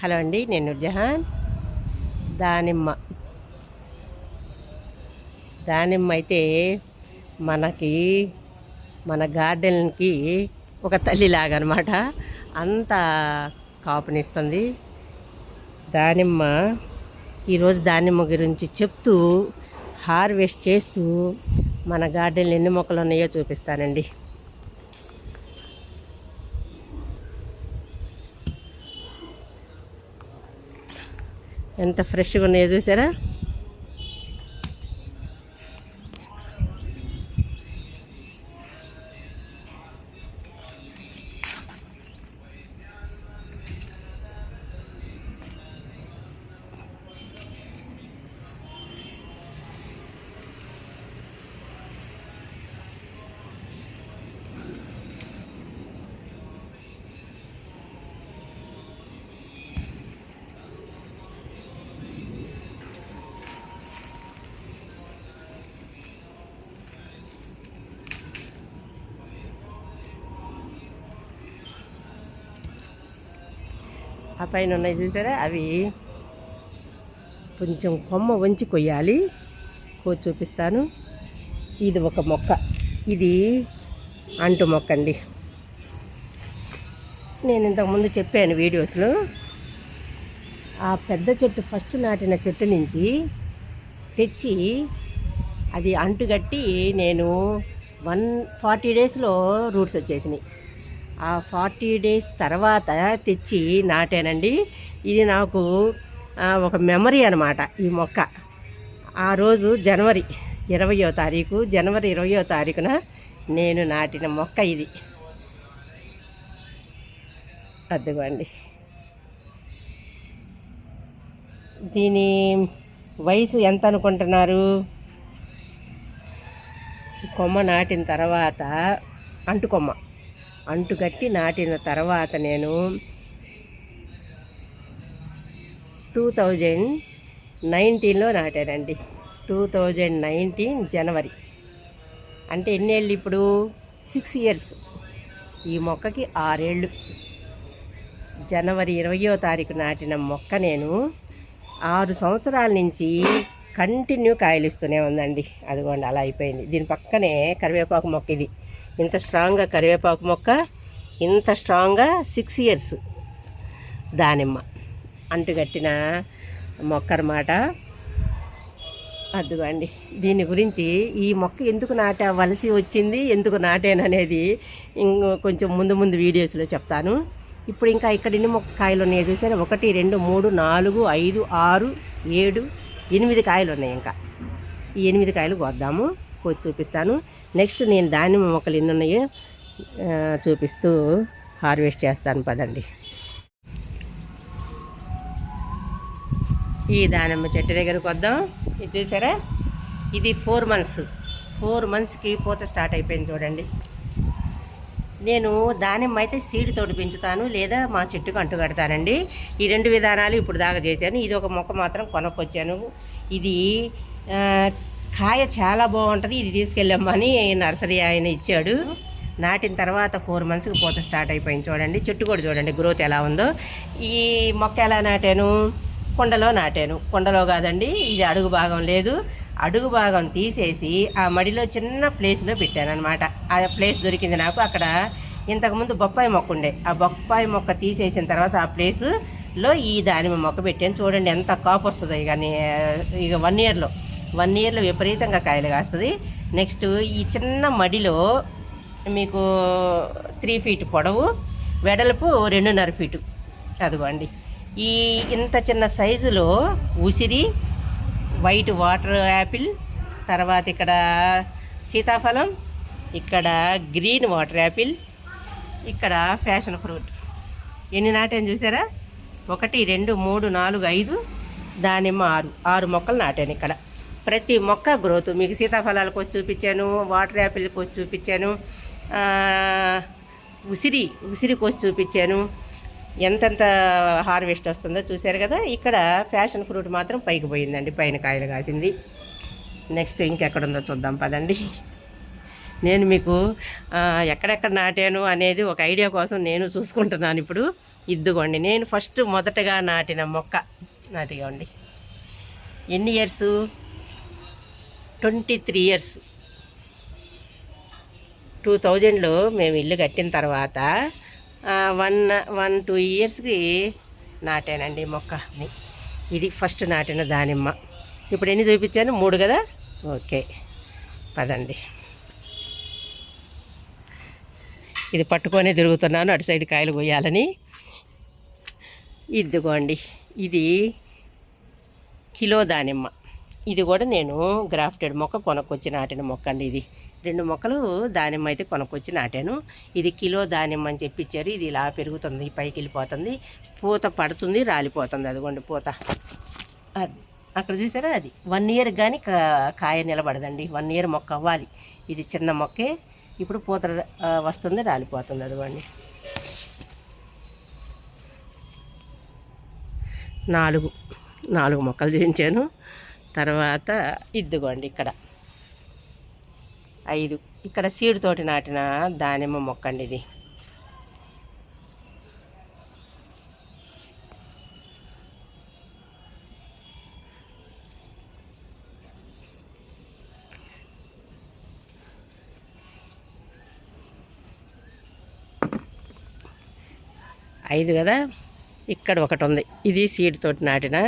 Hello అండి నేను జహాన్ దానిమ్మ. దానిమ్మ అయితే మనకి మన గార్డెన్కి ఒక తల్లిలాగా అనమాట అంత కాపునిస్తుంది. దానిమ్మ ఈరోజు దానిమ్మ గురించి చెప్తూ హార్వెస్ట్ చేస్తూ మన గార్డెన్లో ఎన్ని మొక్కలు ఉన్నాయో చూపిస్తానండి. ఎంత ఫ్రెష్గా ఉన్నాయో చూసారా? ఆ పైన ఉన్నాయి చూసారా? అవి కొంచెం కొమ్మ వంచి కొయ్యాలి. కో చూపిస్తాను. ఇది ఒక మొక్క. ఇది అంటు మొక్క అండి. నేను ఇంతకుముందు చెప్పాను వీడియోస్లో. ఆ పెద్ద చెట్టు ఫస్ట్ నాటిన చెట్టు నుంచి తెచ్చి అది అంటుగట్టి నేను వన్ ఫార్టీ డేస్లో రూట్స్ వచ్చేసినాయి. ఆ ఫార్టీ డేస్ తర్వాత తెచ్చి నాటానండి. ఇది నాకు ఒక మెమరీ అనమాట ఈ మొక్క. ఆ రోజు జనవరి ఇరవయో తారీఖు జనవరి ఇరవయో తారీఖున నేను నాటిన మొక్క ఇది. అదిగోండి. దీని వయసు ఎంత అనుకుంటున్నారు? కొమ్మ నాటిన తర్వాత అంటుకొమ్మ. అంటుకట్టి నాటిన తర్వాత నేను టూ థౌజండ్ నైన్టీన్లో నాటానండి. టూ థౌజండ్ నైన్టీన్ జనవరి. అంటే ఎన్నేళ్ళు ఇప్పుడు? Six years. ఈ మొక్కకి ఆరేళ్ళు. జనవరి ఇరవయో తారీఖు నాటిన మొక్క నేను ఆరు సంవత్సరాల నుంచి కంటిన్యూ కాయలిస్తూనే ఉందండి. అదిగోండి అలా అయిపోయింది. దీని పక్కనే కరివేపాకు మొక్క ఇది. ఇంత స్ట్రాంగ్గా కరివేపాకు మొక్క ఇంత స్ట్రాంగ్గా సిక్స్ ఇయర్స్ దానిమ్మ. అంటుగట్టిన మొక్క అన్నమాట. అదిగోండి దీని గురించి ఈ మొక్క ఎందుకు నాటవలసి వచ్చింది ఎందుకు నాటాననేది ఇంకో కొంచెం ముందు ముందు వీడియోస్లో చెప్తాను. ఇప్పుడు ఇంకా ఇక్కడ ఎన్ని మొక్క కాయలు ఉన్నాయో చూసారా? ఒకటి రెండు మూడు నాలుగు ఐదు ఆరు ఏడు ఎనిమిది కాయలు ఉన్నాయి ఇంకా. ఈ ఎనిమిది కాయలు కోద్దాము కోసి చూపిస్తాను. నెక్స్ట్ నేను దానిమ్మ మొక్కలు ఎన్ని ఉన్నాయో చూపిస్తూ హార్వెస్ట్ చేస్తాను పదండి. ఈ దానిమ్మ చెట్టు దగ్గరకు వద్దాం ఇది చూసారా? ఇది ఫోర్ మంత్స్. ఫోర్ మంత్స్కి పూత స్టార్ట్ అయిపోయింది చూడండి. నేను దానిమ్మ అయితే సీడ్ తోటి పెంచుతాను లేదా మా చెట్టుకు అంటు కడతానండి. ఈ రెండు విధానాలు ఇప్పుడు దాకా చేశాను. ఇది ఒక మొక్క మాత్రం కొనకొచ్చాను. ఇది కాయ చాలా బాగుంటుంది. ఇది తీసుకెళ్ళమ్మని నర్సరీ ఆయన ఇచ్చాడు. నాటిన తర్వాత ఫోర్ మంత్స్కి పూత స్టార్ట్ అయిపోయింది చూడండి. చెట్టు కూడా చూడండి గ్రోత్ ఎలా ఉందో. ఈ మొక్క ఎలా నాటాను? కుండలో నాటాను. కుండలో కాదండి ఇది అడుగు భాగం లేదు. అడుగు భాగం తీసేసి ఆ మడిలో చిన్న ప్లేస్లో పెట్టాను అనమాట ఆ ప్లేస్ దొరికింది నాకు. అక్కడ ఇంతకుముందు బొప్పాయి మొక్క ఉండే. ఆ బొప్పాయి మొక్క తీసేసిన తర్వాత ఆ ప్లేస్లో ఈ దానిమ్మ మొక్క పెట్టాను. చూడండి ఎంత కాపు వస్తుందో ఇక ఇక వన్ ఇయర్లో వన్ ఇయర్లో విపరీతంగా కాయలు కాస్తుంది. నెక్స్ట్ ఈ చిన్న మడిలో మీకు త్రీ ఫీట్ పొడవు వెడల్పు రెండున్నర ఫీటు అదిగోండి. ఈ ఇంత చిన్న సైజులో ఉసిరి వైట్ వాటర్ యాపిల్ తర్వాత ఇక్కడ సీతాఫలం ఇక్కడ గ్రీన్ వాటర్ యాపిల్ ఇక్కడ ఫ్యాషన్ ఫ్రూట్ ఎన్ని నాటాను చూసారా? ఒకటి రెండు మూడు నాలుగు ఐదు దానిమ్మ ఆరు. ఆరు మొక్కలు నాటాను ఇక్కడ. ప్రతి మొక్క గ్రోత్ మీకు సీతాఫలాలకు వచ్చి చూపించాను వాటర్ యాపిల్కి వచ్చి చూపించాను ఉసిరి ఉసిరికి వచ్చి చూపించాను. ఎంతెంత హార్వెస్ట్ వస్తుందో చూశారు కదా ఇక్కడ ఫ్యాషన్ ఫ్రూట్ మాత్రం పైకి పోయిందండి పైన కాయలు కాసింది. నెక్స్ట్ ఇంకెక్కడుందో చూద్దాం పదండి. నేను మీకు ఎక్కడెక్కడ నాటాను అనేది ఒక ఐడియా కోసం నేను చూసుకుంటున్నాను ఇప్పుడు. ఇద్దుకోండి నేను ఫస్ట్ మొదటగా నాటిన మొక్క నాటిగోండి ఎన్ని years? Twenty three years. Two థౌజండ్లో మేము ఇల్లు కట్టిన తర్వాత వన్ వన్ టూ ఇయర్స్కి నాటానండి మొక్కని. ఇది ఫస్ట్ నాటిన దానిమ్మ. ఇప్పుడు ఎన్ని చూపించాను? మూడు కదా? ఓకే. పదండి. ఇది పట్టుకొని తిరుగుతున్నాను అటు సైడ్ కాయలు కొయ్యాలని ఇదిగోండి. ఇది కిలో దానిమ్మ. ఇది కూడా నేను గ్రాఫ్టెడ్ మొక్క కొనకొచ్చి నాటిన మొక్క అండి ఇది. రెండు మొక్కలు దానిమ్మ అయితే కొనుక్కొచ్చి నాటాను. ఇది కిలో దానిమ్మ అని చెప్పిచ్చారు. ఇది ఇలా పెరుగుతుంది పైకి వెళ్ళిపోతుంది. పూత పడుతుంది రాలిపోతుంది. అదిగోండి పూత. అక్కడ చూసారా అది? వన్ ఇయర్ కానీ కాయ నిలబడదండి. వన్ ఇయర్ మొక్క అవ్వాలి. ఇది చిన్న మొక్కే. ఇప్పుడు పూత వస్తుంది రాలిపోతుంది. అదిగోండి. నాలుగు. నాలుగు మొక్కలు చేయించాను. తర్వాత ఇద్దుగోండి ఇక్కడ. ఐదు. ఇక్కడ సీడ్ తోటి నాటిన దానిమ్మ మొక్క అండి ఇది ఐదు కదా? ఇక్కడ ఒకటి ఉంది. ఇది సీడ్ తోటి నాటిన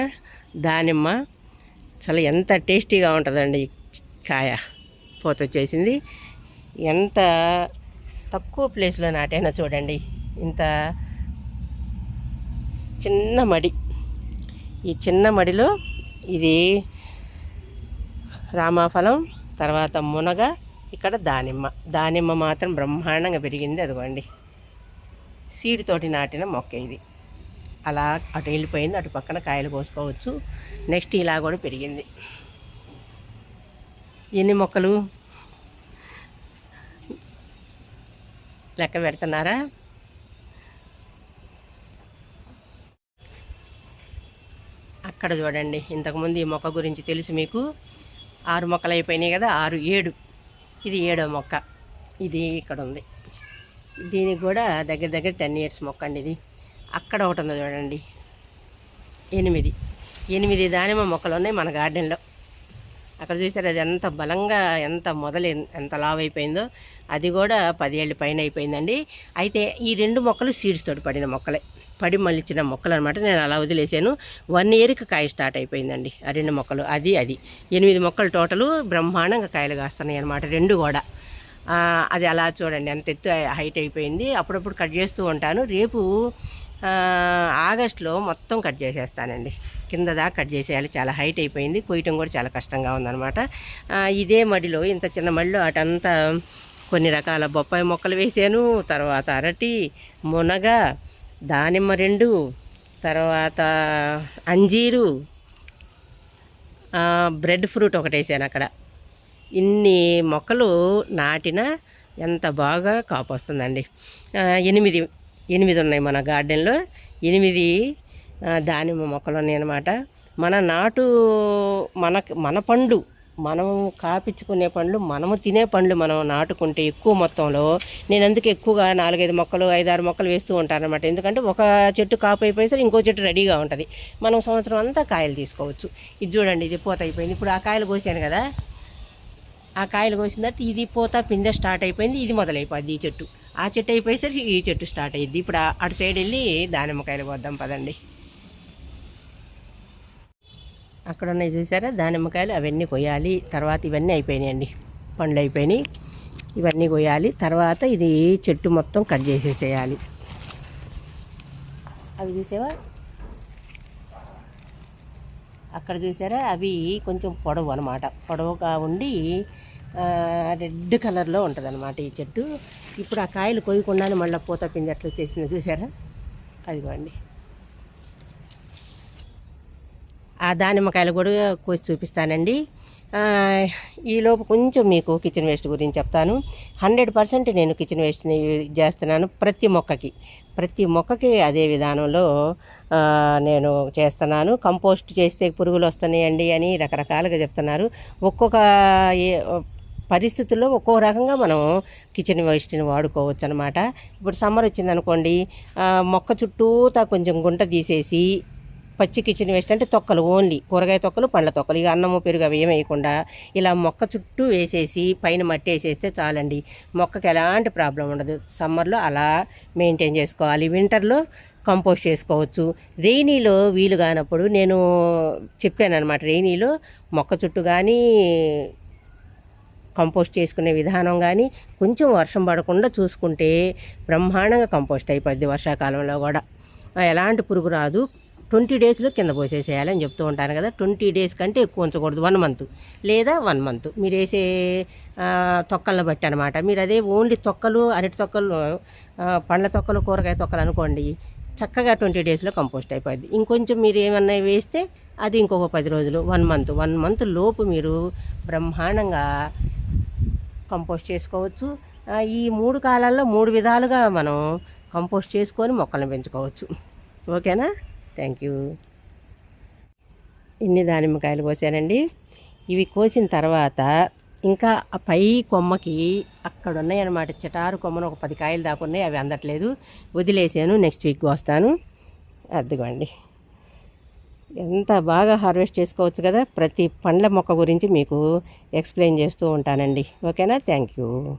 దానిమ్మ. చాలా ఎంత టేస్టీగా ఉంటుందండి కాయ. పూత వచ్చేసింది. ఎంత తక్కువ ప్లేస్లో నాటైనా చూడండి. ఇంత చిన్న మడి. ఈ చిన్న మడిలో ఇది రామాఫలం తర్వాత మునగ ఇక్కడ దానిమ్మ. దానిమ్మ మాత్రం బ్రహ్మాండంగా పెరిగింది అదిగోండి. సీడ్ తోటి నాటిన మొక్క ఇది. అలా అటు వెళ్ళిపోయింది అటు పక్కన కాయలు కోసుకోవచ్చు. నెక్స్ట్ ఇలా కూడా పెరిగింది. ఎన్ని మొక్కలు? లెక్క పెడుతున్నారా? అక్కడ చూడండి ఇంతకుముందు ఈ మొక్క గురించి తెలుసు మీకు. ఆరు మొక్కలు అయిపోయినాయి కదా ఆరు ఏడు. ఇది ఏడో మొక్క. ఇది ఇక్కడ ఉంది. దీనికి కూడా దగ్గర దగ్గర టెన్ ఇయర్స్ మొక్క అండి ఇది. అక్కడ ఒకటి ఉంది చూడండి. ఎనిమిది. ఎనిమిది దానిమ్మ మొక్కలు ఉన్నాయి మన గార్డెన్లో. అక్కడ చూసారు అది ఎంత బలంగా ఎంత మొదలు ఎంత లావు అయిపోయిందో అది కూడా పదేళ్ళు పైన అయిపోయిందండి. అయితే ఈ రెండు మొక్కలు సీడ్స్ తోటి పడిన మొక్కలే. పడి మళ్ళిచ్చిన మొక్కలు అనమాట నేను అలా వదిలేసాను వన్ ఇయర్కి కాయ స్టార్ట్ అయిపోయిందండి ఆ రెండు మొక్కలు. అది అది. ఎనిమిది మొక్కలు టోటలు బ్రహ్మాండంగా కాయలు కాస్తున్నాయి అనమాట రెండు కూడా. అది అలా చూడండి ఎంత ఎత్తు హైట్ అయిపోయింది. అప్పుడప్పుడు కట్ చేస్తూ ఉంటాను. రేపు ఆగస్ట్లో మొత్తం కట్ చేసేస్తానండి. కింద దాకా కట్ చేసేయాలి. చాలా హైట్ అయిపోయింది. కొయ్యటం కూడా చాలా కష్టంగా ఉందన్నమాట. ఇదే మడిలో ఇంత చిన్న మడిలో అటంతా కొన్ని రకాల బొప్పాయి మొక్కలు వేసాను. తర్వాత అరటి మునగ దానిమ్మ రెండు తర్వాత అంజీరు బ్రెడ్ ఫ్రూట్ ఒకటి వేసాను అక్కడ. ఇన్ని మొక్కలు నాటిన ఎంత బాగా కాపు వస్తుందండి. ఎనిమిది ఎనిమిది ఉన్నాయి మన గార్డెన్లో. ఎనిమిది దానిమ్మ మొక్కలు ఉన్నాయన్నమాట. మన నాటు మన మన పండు మనం కాపించుకునే పండ్లు మనము తినే పండ్లు మనం నాటుకుంటే ఎక్కువ మొత్తంలో. నేను అందుకే ఎక్కువగా నాలుగైదు మొక్కలు ఐదారు మొక్కలు వేస్తూ ఉంటాను అనమాట ఎందుకంటే ఒక చెట్టు కాపు అయిపోయేసరికి ఇంకో చెట్టు రెడీగా ఉంటుంది. మనం సంవత్సరం అంతా కాయలు తీసుకోవచ్చు. ఇది చూడండి ఇది పూత అయిపోయింది. ఇప్పుడు ఆ కాయలు కోసాను కదా. ఆ కాయలు కోసిన తర్వాత ఇది పూత పిందె స్టార్ట్ అయిపోయింది. ఇది మొదలైపోద్ది ఈ చెట్టు. ఆ చెట్టు అయిపోయేసరికి ఈ చెట్టు స్టార్ట్ అయ్యింది ఇప్పుడు అటు సైడ్ వెళ్ళి దానిమ్మకాయలు పోద్దాం పదండి. అక్కడ ఉన్నాయి చూసారా? దానిమ్మకాయలు అవన్నీ కొయ్యాలి. తర్వాత ఇవన్నీ అయిపోయినాయండి. పండ్లు అయిపోయినాయి. ఇవన్నీ కొయ్యాలి. తర్వాత ఇది చెట్టు మొత్తం కట్ చేసేసేయాలి. అవి చూసావా? అక్కడ చూసారా? అవి కొంచెం పొడవు అనమాట పొడవుగా ఉండి రెడ్ కలర్లో ఉంటుంది అనమాట ఈ చెట్టు. ఇప్పుడు ఆ కాయలు కొయ్యకుండానే మళ్ళీ పూత పిండి వచ్చేసింది చూసారా? అదిగోండి. ఆ దానిమ్మకాయలు కూడా కోసి చూపిస్తానండి. ఈలోపు కొంచెం మీకు కిచెన్ వేస్ట్ గురించి చెప్తాను. హండ్రెడ్ పర్సెంట్ నేను కిచెన్ వేస్ట్ని చేస్తున్నాను ప్రతి మొక్కకి. ప్రతి మొక్కకి అదే విధానంలో నేను చేస్తున్నాను. కంపోస్ట్ చేస్తే పురుగులు వస్తున్నాయండి అని రకరకాలుగా చెప్తున్నారు. ఒక్కొక్క ఏ పరిస్థితుల్లో ఒక్కో రకంగా మనం కిచెన్ వేస్ట్ని వాడుకోవచ్చు అనమాట ఇప్పుడు సమ్మర్ వచ్చిందనుకోండి మొక్క చుట్టూతా కొంచెం గుంట తీసేసి పచ్చి కిచెన్ వేస్ట్ అంటే తొక్కలు ఓన్లీ కూరగాయ తొక్కలు పండ్ల తొక్కలు ఇక అన్నము పెరుగు అవి ఏమి వేయకుండా ఇలా మొక్క చుట్టూ వేసేసి పైన మట్టి వేసేస్తే చాలండి. మొక్కకి ఎలాంటి ప్రాబ్లం ఉండదు. సమ్మర్లో అలా మెయింటైన్ చేసుకోవాలి. వింటర్లో కంపోస్ట్ చేసుకోవచ్చు. రెయినీలో వీలు కానప్పుడు నేను చెప్పాను అనమాట రెయినీలో మొక్క చుట్టూ కానీ కంపోస్ట్ చేసుకునే విధానం కానీ కొంచెం వర్షం పడకుండా చూసుకుంటే బ్రహ్మాండంగా కంపోస్ట్ అయిపోద్ది వర్షాకాలంలో కూడా. ఎలాంటి పురుగు రాదు. ట్వంటీ డేస్లో కింద పోసేసేయాలని చెప్తూ ఉంటాను కదా. ట్వంటీ డేస్ కంటే ఎక్కువ ఉంచకూడదు. వన్ మంత్ లేదా వన్ మంత్. మీరు వేసే తొక్కలను బట్టి అనమాట మీరు అదే ఓన్లీ తొక్కలు అరటి తొక్కలు పండ్ల తొక్కలు కూరగాయ తొక్కలు అనుకోండి చక్కగా ట్వంటీ డేస్లో కంపోస్ట్ అయిపోద్ది. ఇంకొంచెం మీరు ఏమన్నా వేస్తే అది ఇంకొక పది రోజులు వన్ మంత్. వన్ మంత్ లోపు మీరు బ్రహ్మాండంగా కంపోస్ట్ చేసుకోవచ్చు. ఈ మూడు కాలాల్లో మూడు విధాలుగా మనం కంపోస్ట్ చేసుకొని మొక్కలను పెంచుకోవచ్చు. ఓకేనా? థ్యాంక్ యూ ఇన్ని దానిమ్మకాయలు కోసానండి. ఇవి కోసిన తర్వాత ఇంకా ఆ పై కొమ్మకి అక్కడ ఉన్నాయన్నమాట చిటారు కొమ్మను ఒక పది కాయలు దాకా ఉన్నాయి. అవి అందట్లేదు. వదిలేసాను. నెక్స్ట్ వీక్ వస్తాను అదిగోండి. ఎంత బాగా హార్వెస్ట్ చేసుకోవచ్చు కదా? ప్రతి పండ్ల మొక్క గురించి మీకు ఎక్స్ప్లెయిన్ చేస్తూ ఉంటానండి. ఓకేనా? Thank you.